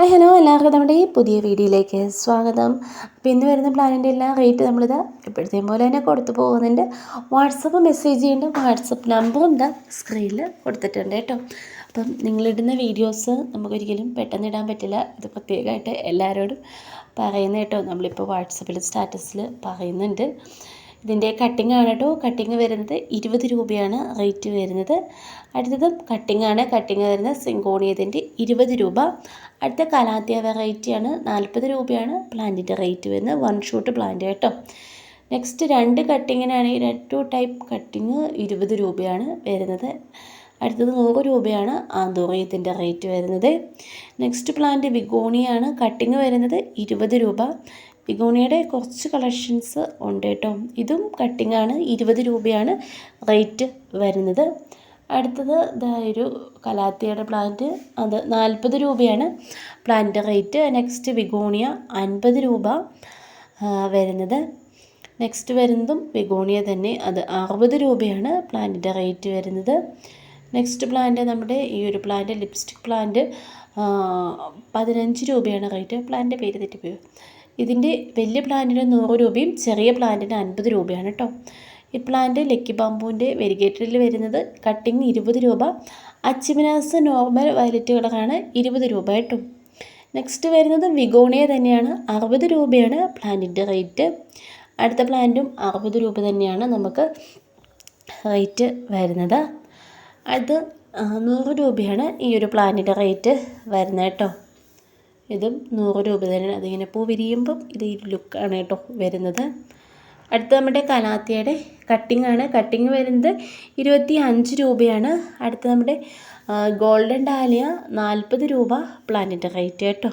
Hi hello. എല്ലാവർക്കും നമ്മുടെ ഈ പുതിയ വീഡിയോയിലേക്ക് സ്വാഗതം. അപ്പോൾ ഇന്ന് വരുന്ന പ്ലാനിന്റെ എല്ലാം റേറ്റ് നമ്മളിത് എപ്പോഴത്തെയും പോലെ തന്നെ കൊടുത്തു പോകുന്നുണ്ട്. വാട്സപ്പ് മെസ്സേജ് ചെയ്യേണ്ട വാട്സപ്പ് നമ്പറും ഇതാ സ്ക്രീനിൽ കൊടുത്തിട്ടുണ്ട് കേട്ടോ. അപ്പം നിങ്ങളിടുന്ന വീഡിയോസ് നമുക്കൊരിക്കലും പെട്ടെന്ന് ഇടാൻ പറ്റില്ല. ഇത് പ്രത്യേകമായിട്ട് എല്ലാവരോടും പറയുന്ന കേട്ടോ. നമ്മളിപ്പോൾ വാട്സപ്പിൽ സ്റ്റാറ്റസിൽ പറയുന്നുണ്ട്. ഇതിന്റെ കട്ടിംഗ് ആണ് കേട്ടോ. കട്ടിങ് വരുന്നത് ഇരുപത് രൂപയാണ് റേറ്റ് വരുന്നത്. അടുത്തത് കട്ടിംഗ് ആണ്. കട്ടിങ് വരുന്നത് സിങ്കോണിയതിന്റെ ഇരുപത് രൂപ. അടുത്ത കലാത്തിയ വെറൈറ്റിയാണ് നാൽപ്പത് രൂപയാണ് പ്ലാന്റിന്റെ റേറ്റ് വരുന്നത്. വൺ ഷൂട്ട് പ്ലാന്റ് കേട്ടോ. നെക്സ്റ്റ് രണ്ട് കട്ടിങ്ങിനാണെങ്കിൽ ടു ടൈപ്പ് കട്ടിങ് ഇരുപത് രൂപയാണ് വരുന്നത്. അടുത്തത് നൂറ് രൂപയാണ് ആന്തോറിയത്തിന്റെ റേറ്റ് വരുന്നത്. നെക്സ്റ്റ് പ്ലാന്റ് വിഗോണിയാണ്. കട്ടിങ് വരുന്നത് ഇരുപത് രൂപ. ബിഗോണിയുടെ കുറച്ച് കളക്ഷൻസ് ഉണ്ട് കേട്ടോ. ഇതും കട്ടിങ്ങാണ് ഇരുപത് രൂപയാണ് റേറ്റ് വരുന്നത്. അടുത്തത് ഇതാ ഒരു കലാത്തിയുടെ പ്ലാന്റ് അത് നാൽപ്പത് രൂപയാണ്. പ്ലാന്റ് റേറ്റ് നെക്സ്റ്റ് വിഗോണിയ അൻപത് രൂപ വരുന്നത്. നെക്സ്റ്റ് വരുന്നതും വിഗോണിയ തന്നെ. അത് അറുപത് രൂപയാണ് പ്ലാന്റിന്റെ റേറ്റ് വരുന്നത്. നെക്സ്റ്റ് പ്ലാന്റ് നമ്മുടെ ഈ ഒരു പ്ലാന്റ് ലിപ്സ്റ്റിക് പ്ലാന്റ് പതിനഞ്ച് രൂപയാണ് റേറ്റ് പ്ലാന്റിന്റെ പേര് തെറ്റിപ്പോയി. ഇതിന്റെ വലിയ പ്ലാന്റിന് നൂറ് രൂപയും ചെറിയ പ്ലാന്റിന് അൻപത് രൂപയാണ് കേട്ടോ ഈ പ്ലാന്റ് ലക്കി ബാമ്പുവിന്റെ വെരിഗേറ്ററിൽ വരുന്നത് കട്ടിങ് ഇരുപത് രൂപ അച്ചിമിനാസ് നോർമൽ വയലറ്റുകളാണ് ഇരുപത് രൂപ കേട്ടോ. നെക്സ്റ്റ് വരുന്നത് വിഗോണിയ തന്നെയാണ് അറുപത് രൂപയാണ് പ്ലാന്റിന്റെ റേറ്റ് അടുത്ത പ്ലാന്റും അറുപത് രൂപ തന്നെയാണ് നമുക്ക് റേറ്റ് വരുന്നത്. അത് നൂറ് രൂപയാണ് ഈ ഒരു പ്ലാന്റിന്റെ റേറ്റ് വരുന്നത് കേട്ടോ. ഇതും നൂറ് രൂപ തന്നെയാണ്. അതിങ്ങനെ പൂ വിരിയുമ്പം ഇത് ഈ ലുക്കാണ് കേട്ടോ വരുന്നത്. അടുത്ത നമ്മുടെ കലാത്തിയുടെ കട്ടിംഗ് ആണ്. കട്ടിങ് വരുന്നത് ഇരുപത്തി അഞ്ച് രൂപയാണ്. അടുത്ത നമ്മുടെ ഗോൾഡൻ ഡാലിയ നാൽപ്പത് രൂപ പ്ലാന്റിന്റെ റേറ്റ് കേട്ടോ.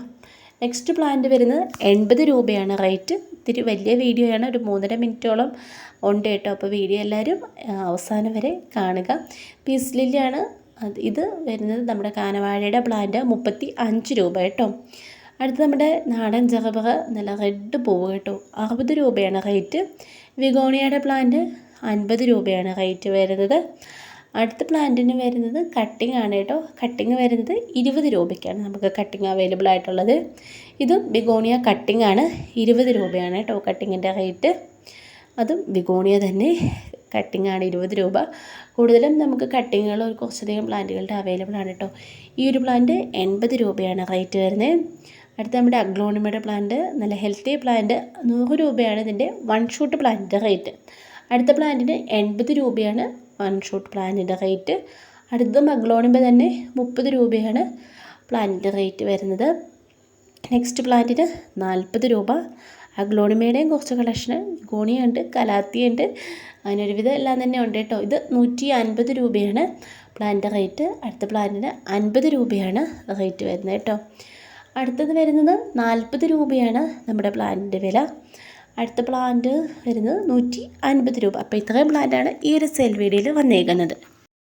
നെക്സ്റ്റ് പ്ലാന്റ് വരുന്നത് എൺപത് രൂപയാണ് റേറ്റ് ഇത്തിരി വലിയ വീഡിയോയാണ് ഒരു മൂന്നര മിനിറ്റോളം ഉണ്ട് കേട്ടോ. അപ്പോൾ വീഡിയോ എല്ലാവരും അവസാനം വരെ കാണുക. പീസ് ലില്ലിയാണ് ഇത് വരുന്നത് നമ്മുടെ കാനവാഴയുടെ പ്ലാന്റ് മുപ്പത്തി അഞ്ച് രൂപ കേട്ടോ. അടുത്ത് നമ്മുടെ നാടൻ ജഹബറ നല്ല റെഡ് പൂവ് കേട്ടോ. അറുപത് രൂപയാണ് റേറ്റ് വിഗോണിയയുടെ പ്ലാന്റ് അൻപത് രൂപയാണ് റേറ്റ് വരുന്നത്. അടുത്ത പ്ലാന്റിന് വരുന്നത് കട്ടിംഗ് ആണ് കേട്ടോ. കട്ടിങ് വരുന്നത് ഇരുപത് രൂപയ്ക്കാണ് നമുക്ക് കട്ടിങ് അവൈലബിൾ ആയിട്ടുള്ളത്. ഇതും വിഗോണിയ കട്ടിംഗ് ആണ്. ഇരുപത് രൂപയാണ് കേട്ടോ കട്ടിങ്ങിന്റെ റേറ്റ് അതും വിഗോണിയ തന്നെ കട്ടിംഗ് ആണ് ഇരുപത് രൂപ. കൂടുതലും നമുക്ക് കട്ടിങ്ങുകൾ കുറച്ചധികം പ്ലാന്റുകളുടെ അവൈലബിൾ ആണ് കേട്ടോ. ഈ ഒരു പ്ലാന്റ് എൺപത് രൂപയാണ് റേറ്റ് വരുന്നത്. അടുത്ത നമ്മുടെ അഗ്ലോണിമയുടെ പ്ലാന്റ് നല്ല ഹെൽത്തി പ്ലാന്റ് നൂറ് രൂപയാണ് ഇതിന്റെ വൺ ഷൂട്ട് പ്ലാന്റിന്റെ റേറ്റ് അടുത്ത പ്ലാന്റിന് എൺപത് രൂപയാണ് വൺ ഷൂട്ട് പ്ലാന്റിന്റെ റേറ്റ് അടുത്ത അഗ്ലോണിമ തന്നെ മുപ്പത് രൂപയാണ് പ്ലാന്റിന്റെ റേറ്റ് വരുന്നത്. നെക്സ്റ്റ് പ്ലാന്റിന് നാൽപ്പത് രൂപ. അഗ്ലോണിമയുടെയും കുറച്ച് കളക്ഷന് ഗോണിയുണ്ട് കലാത്തിയുണ്ട് അങ്ങനെ ഒരുവിധം എല്ലാം തന്നെ ഉണ്ട് കേട്ടോ. ഇത് നൂറ്റി അൻപത് രൂപയാണ് പ്ലാന്റ് റേറ്റ് അടുത്ത പ്ലാന്റിന് അൻപത് രൂപയാണ് റേറ്റ് വരുന്നത് കേട്ടോ. അടുത്തത് വരുന്നത് നാൽപ്പത് രൂപയാണ് നമ്മുടെ പ്ലാന്റിന്റെ വില. അടുത്ത പ്ലാന്റ് വരുന്നത് നൂറ്റി അൻപത് രൂപ. അപ്പോൾ ഇത്രയും പ്ലാന്റാണ് ഈ ഒരു സെൽ വീഡിയോയിൽ വന്നേക്കുന്നത്.